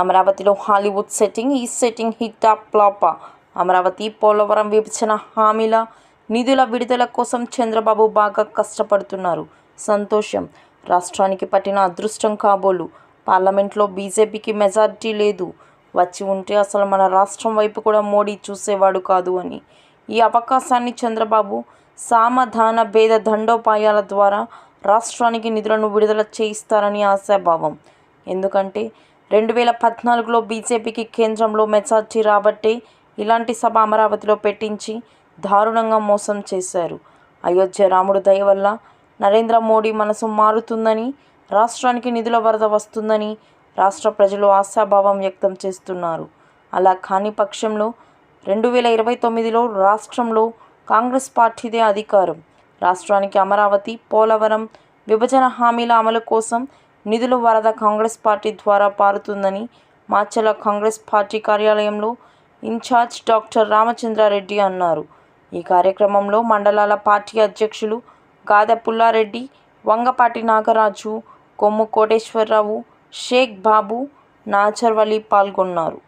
అమరావతిలో Hollywood setting ఈ setting hit ఆ అమరావతి పోలవరం విభజన హామీల నిధుల విడుదల కోసం చంద్రబాబు బాగా కష్టపడుతున్నారు. సంతోషం. రాష్ట్రానికి పట్టిన అదృష్టం కాబోలు. పార్లమెంట్లో బీజేపీకి మెజార్టీ లేదు. వచ్చి ఉంటే అసలు మన రాష్ట్రం వైపు కూడా మోడీ చూసేవాడు కాదు అని. ఈ అవకాశాన్ని చంద్రబాబు సామధాన భేద దండోపాయాల ద్వారా రాష్ట్రానికి నిధులను విడుదల చేయిస్తారని ఆశాభావం. ఎందుకంటే రెండు వేల పద్నాలుగులో బీజేపీకి కేంద్రంలో మెజార్టీ రాబట్టే ఇలాంటి సభ అమరావతిలో పెట్టించి దారుణంగా మోసం చేశారు. అయోధ్య రాముడు దయ వల్ల నరేంద్ర మోడీ మనసు మారుతుందని రాష్ట్రానికి నిధుల వరద వస్తుందని రాష్ట్ర ప్రజలు ఆశాభావం వ్యక్తం చేస్తున్నారు. అలా కాని పక్షంలో రెండు వేల ఇరవై తొమ్మిదిలో రాష్ట్రంలో కాంగ్రెస్ పార్టీదే అధికారం. రాష్ట్రానికి అమరావతి పోలవరం విభజన హామీల అమలు కోసం నిధుల వరద కాంగ్రెస్ పార్టీ ద్వారా పారుతుందని మాచల కాంగ్రెస్ పార్టీ కార్యాలయంలో ఇన్ఛార్జ్ డాక్టర్ రామచంద్రారెడ్డి అన్నారు. ఈ కార్యక్రమంలో మండలాల పార్టీ అధ్యక్షులు గాదె పుల్లారెడ్డి వంగపాటి నాగరాజు కొమ్ము కోటేశ్వరరావు షేక్ బాబు నాచర్వలి పాల్గొన్నారు.